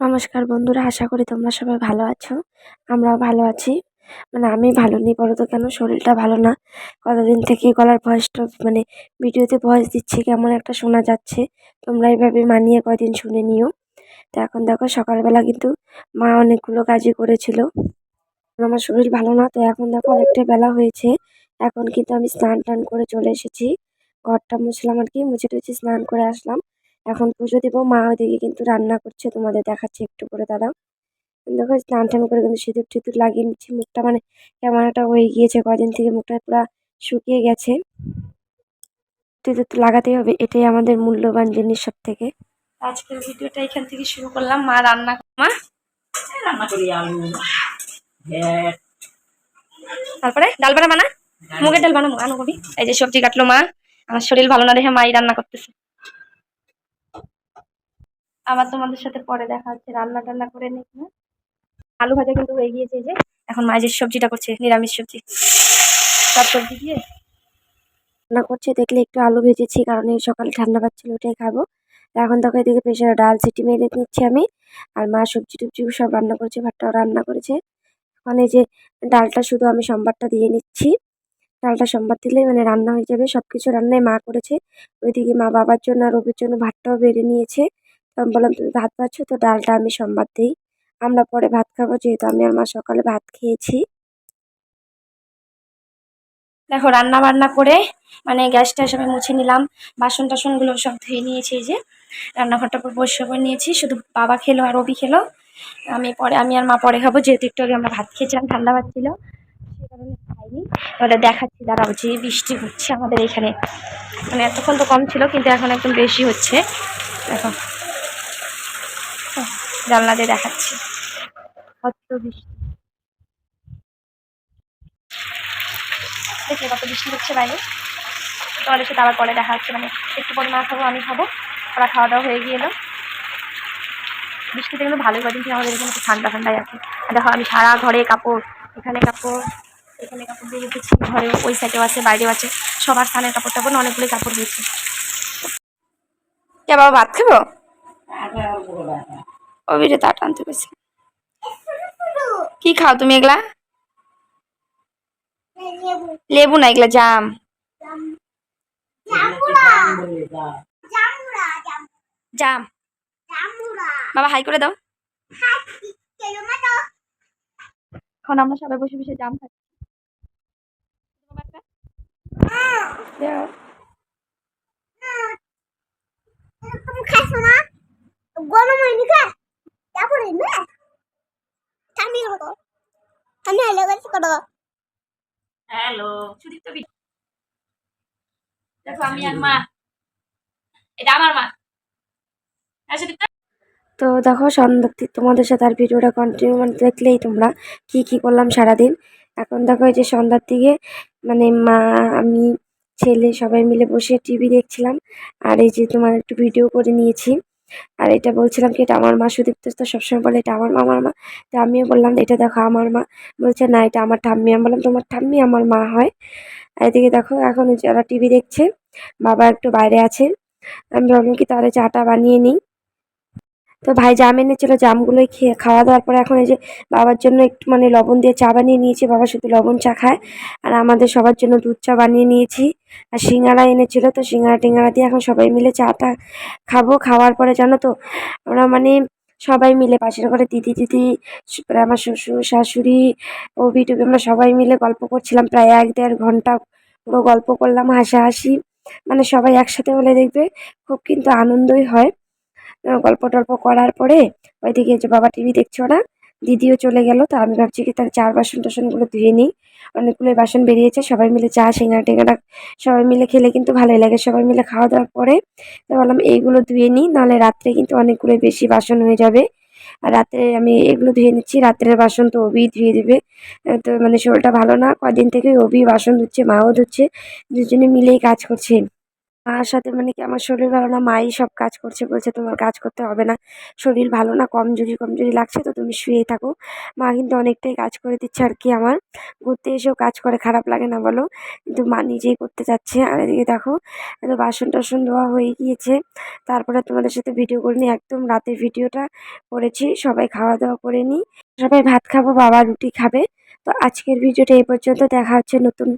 নমস্কার বন্ধুরা, আশা করি তোমরা সবাই ভালো আছো। আমরাও ভালো আছি। মানে আমি ভালো নেই বলো তো কেন? শরীরটা ভালো না। কতদিন থেকে গলার ভয়েসটা মানে ভিডিওতে ভয়েস দিচ্ছি, কেমন একটা শোনা যাচ্ছে। তোমরা এইভাবে মানিয়ে কদিন শুনে নিও। তো এখন দেখো, সকালবেলা কিন্তু মা অনেকগুলো কাজই করেছিল। আমার শরীর ভালো না, তো এখন দেখো অনেকটা বেলা হয়েছে। এখন কিন্তু আমি স্নান টান করে চলে এসেছি। ঘরটা মুছলাম আর কি, মুছে টুছে স্নান করে আসলাম। এখন পুজো দেবো মা ওদিকে কিন্তু রান্না করছে তোমাদের দেখাচ্ছি একটু করে দাঁড়াও দেখো স্নান টান করে কিন্তু সিঁদুর টিঁদুর লাগিয়ে নিচ্ছি মুখটা মানে একটা হয়ে গিয়েছে কদিন থেকে মুখটা পুরো শুকিয়ে গেছে। সিঁদুর তো লাগাতেই হবে এটাই আমাদের মূল্যবান জিনিস সব থেকে আজকের ভিডিওটা এখান থেকে শুরু করলাম মা রান্না মা? রান্না করি আলু তারপরে ডাল বানা বানা মুগের ডাল বানাবো আনো কবি এই যে সবজি কাটলো মা আমার শরীর ভালো না দেখে মাই রান্না করতেছে। আবার তোমাদের সাথে পরে দেখা হচ্ছে, রান্না টান্না করে নিই না আলু ভাজা কিন্তু হয়ে গিয়েছে যে, এখন মাঝের সবজিটা করছে, নিরামিষ সবজি। সব সবজি দিয়ে রান্না করছে, দেখলে একটু আলু ভেজেছি, কারণ এই সকালে ঠান্ডা পাচ্ছিল ওটাই খাব। এখন তখন এদিকে প্রেশারে ডাল, সিটি মেরে নিচ্ছি আমি, আর মা সবজি টুবজি সব রান্না করেছে, ভাতটাও রান্না করেছে। এখন এই যে ডালটা শুধু আমি সোমবারটা দিয়ে নিচ্ছি। ডালটা সোমবার দিলেই মানে রান্না হয়ে যাবে সব কিছু রান্নায় মা করেছে। ওইদিকে মা বাবার জন্য আর রবির জন্য ভাতটাও বেড়ে নিয়েছে। আমি বললাম, তুমি ভাত পাচ্ছ তো ডালটা আমি সোমবার দিই। আমরা পরে ভাত খাব, যেহেতু আমি আর মা সকালে ভাত খেয়েছি। দেখো রান্না বান্না করে মানে গ্যাসটা সবাই মুছে নিলাম। বাসন টাসনগুলো সব ধুয়ে নিয়েছি যে। রান্নাঘরটা পুরো পরিষ্কার করে নিয়েছি। শুধু বাবা খেলো আর রবি খেলো। আমি পরে, আমি আর মা পরে খাব, যেহেতু একটু আগে আমরা ভাত খেয়েছিলাম ঠান্ডা পাচ্ছিল সেই কারণে খাইনি। তাহলে দেখাচ্ছি, দাঁড়াও যে বৃষ্টি হচ্ছে আমাদের এখানে। মানে এতক্ষণ তো কম ছিল, কিন্তু এখন একদম বেশি হচ্ছে। দেখো। জানলা দিয়ে দেখাচ্ছি। কত বৃষ্টি দেখলে কত বৃষ্টি হচ্ছে বাইরে। তোমাদের সাথে আবার পরে দেখা হচ্ছে। মানে একটু পরে মা খাব আমি খাব। ওরা খাওয়া দাওয়া হয়ে গিয়েলো বৃষ্টিতে কিন্তু ভালোই কদিন আমাদের এখানে একটু ঠান্ডা ঠান্ডাই আছে। আর দেখো আমি সারা ঘরে কাপড় এখানে কাপড় এখানে কাপড় দিয়ে রেখেছি ঘরে ওই সাইডেও আছে বাইরেও আছে। সবার স্থানের কাপড় টাপড় না অনেকগুলোই কাপড় দিয়েছি। কে বাবা ভাত খাব। ও বিরে তাট আনতে গেছে। কি খাও তুমি এগুলা? লেবু না এগুলা জাম। জাম। বাবা, হাই করে দাও। এখন আমরা সবাই বসে বসে জাম খাচ্ছি দাও। গরম হয়নি খা তারপরে না আমি করো আমি করো হ্যালো সুদীপ্ত বি- দেখো আমি আর মা এটা আমার মা তো দেখো সন্ধ্যা তোমাদের সাথে আর ভিডিওটা কন্টিনিউ মানে দেখলেই তোমরা কি কি করলাম সারাদিন। এখন দেখো এই যে সন্ধ্যার দিকে মানে মা আমি ছেলে সবাই মিলে বসে টিভি দেখছিলাম। আর এই যে তোমার একটু ভিডিও করে নিয়েছি। আর এটা বলছিলাম কি, এটা আমার মা সুদীপ তো সবসময় বলে, এটা আমার মা আমার মা। তো আমিও বললাম, এটা দেখো, আমার মা। বলছে, না, এটা আমার ঠাম্মি। আমি বললাম, তোমার ঠাম্মি আমার মা হয়। আর এদিকে দেখো, এখন যারা টিভি দেখছে, বাবা একটু বাইরে আছে। আমি ভাবলাম কি, তাহলে চাটা বানিয়ে নিই। তো ভাই জাম এনেছিল জামগুলোই খেয়ে খাওয়া দাওয়ার পরে এখন এই যে বাবার জন্য একটু মানে লবণ দিয়ে চা বানিয়ে নিয়েছি। বাবা শুধু লবণ চা খায়। আর আমাদের সবার জন্য দুধ চা বানিয়ে নিয়েছি। আর সিঙ্গারা এনেছিল তো সিঙ্গারা টিঙ্গারা দিয়ে এখন সবাই মিলে চাটা খাব। খাওয়ার পরে জানো তো, আমরা মানে সবাই মিলে পাশের ঘরে দিদি দিদি আমার শ্বশুর শাশুড়ি ও বিটুবি আমরা সবাই মিলে গল্প করছিলাম প্রায় এক দেড় ঘণ্টা পুরো গল্প করলাম হাসাহাসি। মানে সবাই একসাথে হলে দেখবে খুব কিন্তু আনন্দই হয়। গল্প টল্প করার পরে ওইদিকে যে বাবা টিভি দেখছে ওরা, দিদিও চলে গেল, তো আমি ভাবছি কি তার চার বাসন টাসনগুলো ধুয়ে নিই। অনেকগুলো বাসন বেরিয়েছে, সবাই মিলে চা, সিঙ্গারা টিঙ্গারা সবাই মিলে খেলে কিন্তু ভালোই লাগে। সবাই মিলে খাওয়া দাওয়ার পরে তো বললাম, এইগুলো ধুয়ে নিই, নাহলে রাত্রে কিন্তু অনেকগুলো বেশি বাসন হয়ে যাবে। আর রাত্রে আমি এগুলো ধুয়ে নিচ্ছি, রাত্রের বাসন তো ওবি ধুয়ে দিবে। তো মানে শরীরটা ভালো না, কদিন থেকে ওবি বাসন ধুচ্ছে, মাও ধুচ্ছে, দুজনে মিলেই কাজ করছে। মার সাথে মানে কি আমার শরীর ভালো না, মাই সব কাজ করছে বলছে তোমার কাজ করতে হবে না। শরীর ভালো না, কমজোরি কমজোরি লাগছে তো তুমি শুয়েই থাকো। মা কিন্তু অনেকটাই কাজ করে দিচ্ছে আর কি আমার। ঘুরতে এসেও কাজ করে, খারাপ লাগে না বলো। কিন্তু মা নিজেই করতে চাচ্ছে। আর এদিকে দেখো, এত বাসন টাসন ধোয়া হয়ে গিয়েছে। তারপরে তোমাদের সাথে ভিডিও করিনি একদম রাতের ভিডিওটা করেছি, সবাই খাওয়া দাওয়া করে নিই। সবাই ভাত খাব, বাবা রুটি খাবে। তো আজকের ভিডিওটা এই পর্যন্ত। দেখা হচ্ছে নতুন